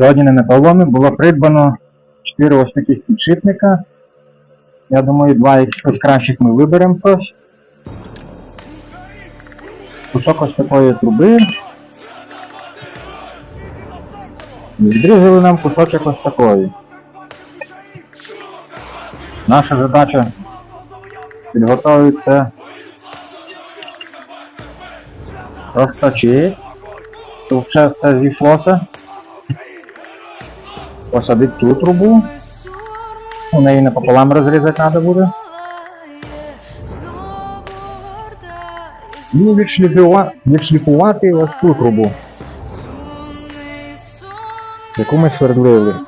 Сьогодні на металоломі було придбано 4 ось таких підшипника. Я думаю, два із кращих ми виберемо щось. Кусок ось такої труби. Відрізали нам кусочок ось такої. Наша задача підготовити це розточити, щоб все, все зійшлося. Посадити ту трубу. У неї напополам розрізати треба буде. І відшліфувати, відшліфувати ось ту трубу, яку ми свердлили.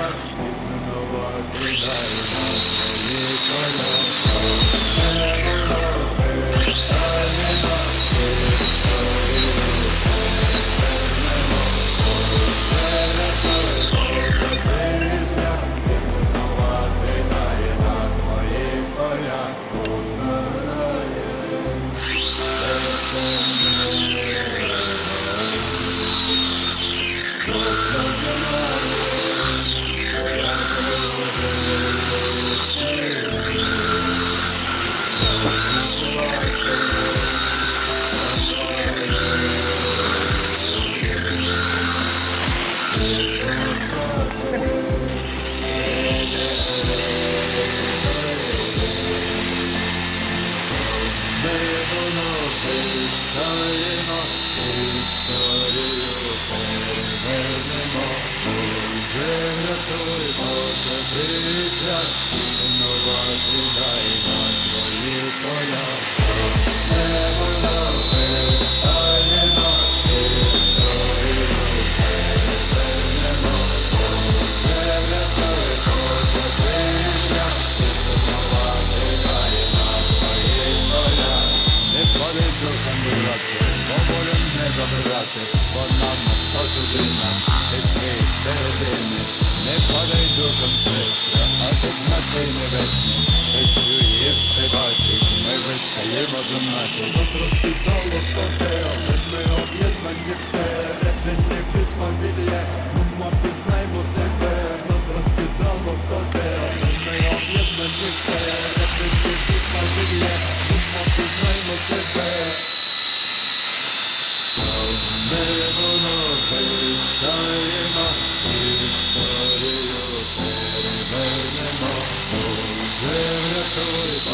Hallelujah. ми вистаємо до наче. Розростить долу, то ми об'єднані все.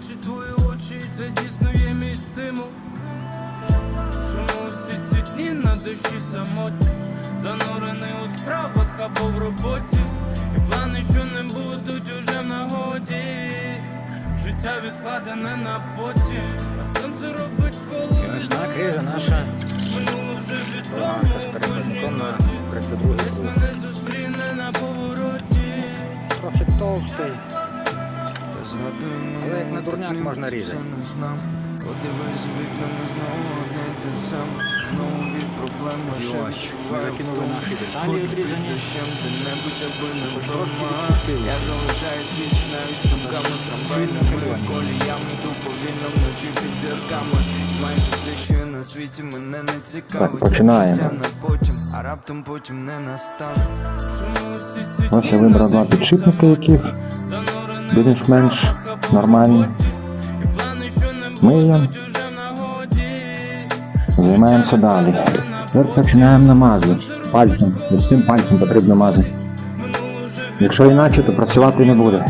Хочу твої очі, і це дійсно є мій стимул. Чому усі ці дні на душі самотні, занурений у справах або в роботі, і плани, що не будуть уже в нагоді. Життя відкладене на потім, а сонце робить коло і Ночна криза знову наша Минуло вже відомо у кожній ноті. Десь мене зустріне на повороті. Трохи товстий, але як на дурняк можна різати. Подивись вікнами знову одне те саме. Знову від проблем лише відчуваю закинули втому. Хоч під дощем де-небудь, аби не вдома. Я залишаюсь віч навіть з думками трамвайними коліями Йду повільно вночі під зірками. Майже все, що є на світі мене не цікавить. Починаємо. Життя на потім, а раптом потім не настане. Ось я вибрав два підшипники, які більш-менш нормальні. Ми Займаємося далі. Тепер починаємо намазати. Пальцем. Цим пальцем потрібно мазати. Якщо інакше, то працювати не буде.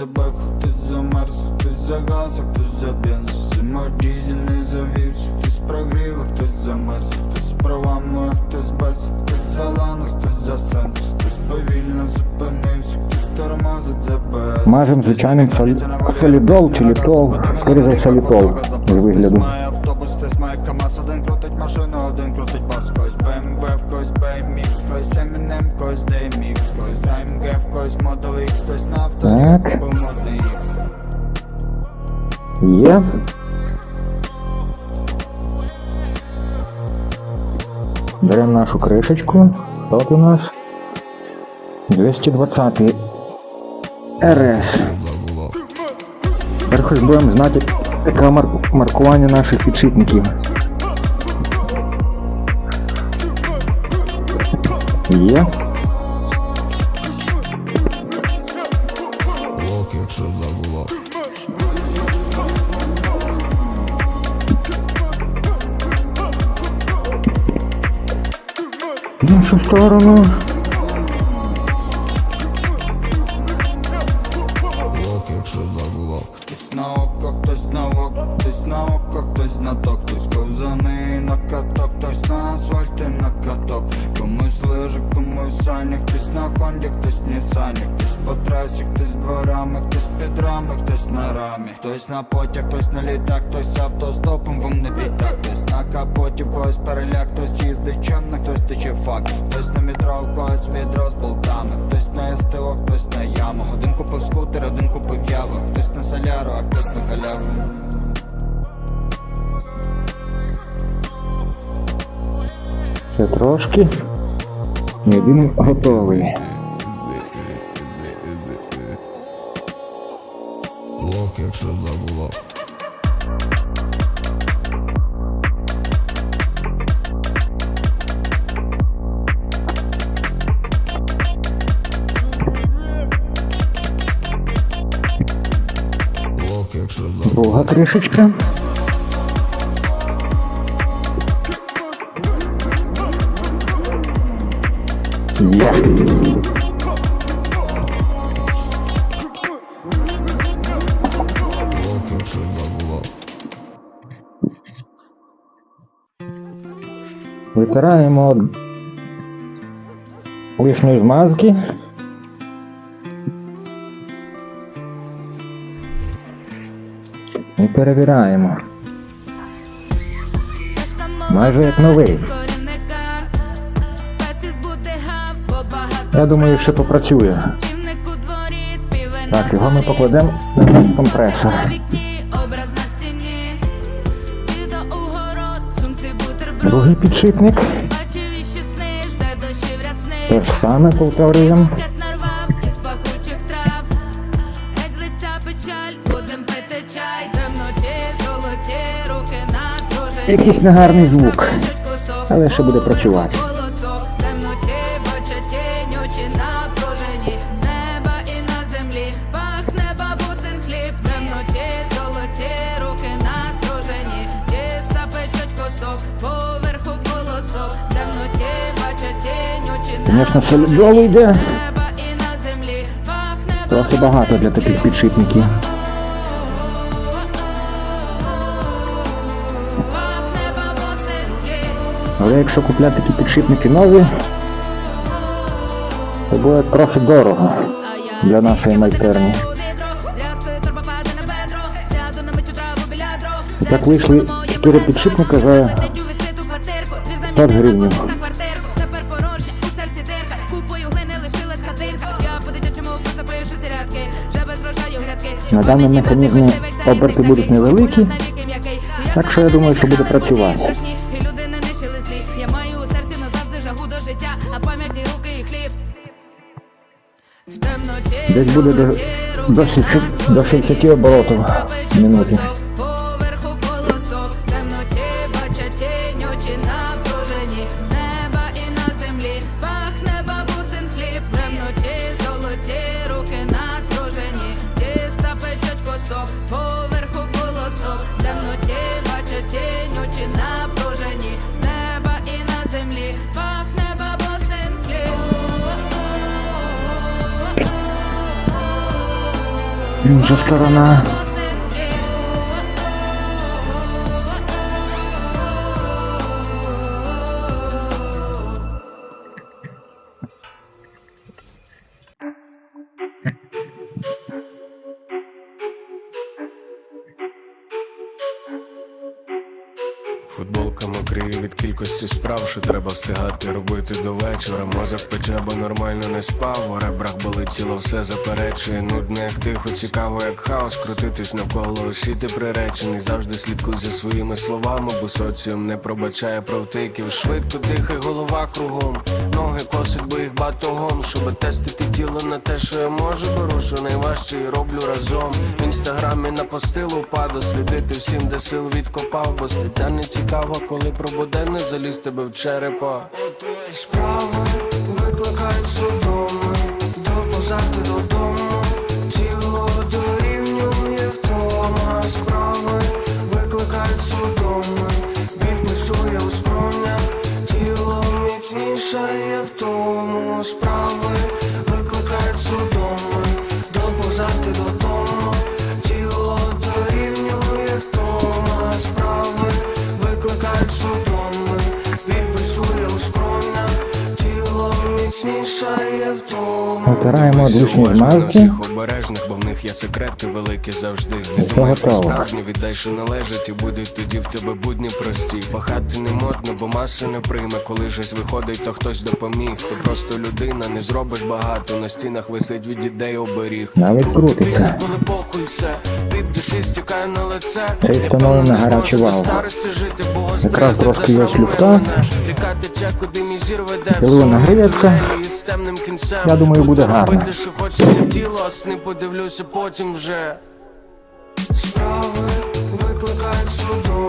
За беху, хтось за мерз, хтось за газ, а хтось за бенз. Зима дізель не завівся, хтось прогрів, а хтось замерз Хтось з правами, а хтось без, хтось за лану, хтось за сенс. Хтось повільно зупинився, хтось тормозить за без. Мажем звичайним солідол чи літол. Скоріше за з вигляду. Має автобус, хтось має КамАЗ, один крутить машину, один крутить бас Когось BMW, в когось BMX, когось Eminem, в когось DMX Когось AMG, в когось Model X, хтось на авторі, Так. купив модний X Є. Беремо нашу кришечку. Тут у нас 220 РС. Тепер хоч будемо знати, марк- маркування наших підшипників. Є. Якщо забуло. В іншу сторону. Сані, хтось на хонді, хтось сані, хтось по трасі, хтось дворами, хтось під рами, хтось на рамі, хтось на потяг, хтось на літак, хтось автостопом, вам не віддак, хтось на капоті, в когось переляк, хтось їздить чемно, хтось тече фак, хтось на метро, в когось відро з болтами, хтось на СТО, хтось на яму, один купив скутер, один купив яву, хтось на соляру, а хтось на халяву. Трошки. І він готовий. Лох, якщо забула. Друга кришечка. Витираємо лишньої змазки. І перевіряємо. Майже як новий. Я думаю, що попрацює. Так, його ми покладемо на компресор. Другий підшипник. Те ж саме повторюємо. Якийсь негарний звук, але ще буде працювати. Звісно, солідово йде. Трохи багато для таких підшипників. Але якщо купляти такі підшипники нові, то буде трохи дорого для нашої майстерні. Так вийшли 4 підшипника за 100 гривень. На даному механізмі оберти будуть невеликі, так що я думаю, що буде працювати. Я маю у серці назавжди жагу до життя, а пам'яті руки і хліб. Десь буде до, до, 60, до 60 оборотів в минуті. użytkowana що треба встигати робити до вечора. Мозок пече, бо нормально не спав. У ребрах болить тіло, все заперечує. Нудне, як тихо, цікаво, як хаос. Крутитись навколо усі ти приречений. Завжди слідкуй за своїми словами, бо соціум не пробачає провтиків. Швидко дихай, голова кругом. Ноги косить, бо їх батогом. Щоб тестити тіло на те, що я можу, беру, що найважче і роблю разом. В інстаграмі на постилу паду, слідити всім, де сил відкопав, бо стаття не цікава, коли про буденне заліз тебе в черепа. Справи викликають судоми, допозати додому, тіло дорівнює втома. Справи викликають судоми, Натираємо уважно змазки. Них є секрети великі завжди. Не думай про справжнє, віддай, що належить, і будуть тоді в тебе будні прості. Пахати не модно, бо маса не прийме. Коли щось виходить, то хтось допоміг. Ти просто людина, не зробиш багато. На стінах висить від ідей оберіг. Навіть крутиться. Коли похуй все, від душі стікає на лице. Й встановлена жити, бо Якраз трошки є веде. Коли вона в своїй гріється, тунелі із темним кінцем. я думаю, буде гарно. робити, що хочеться тіло, а сни подивлюся потім вже. Справи викликають судом.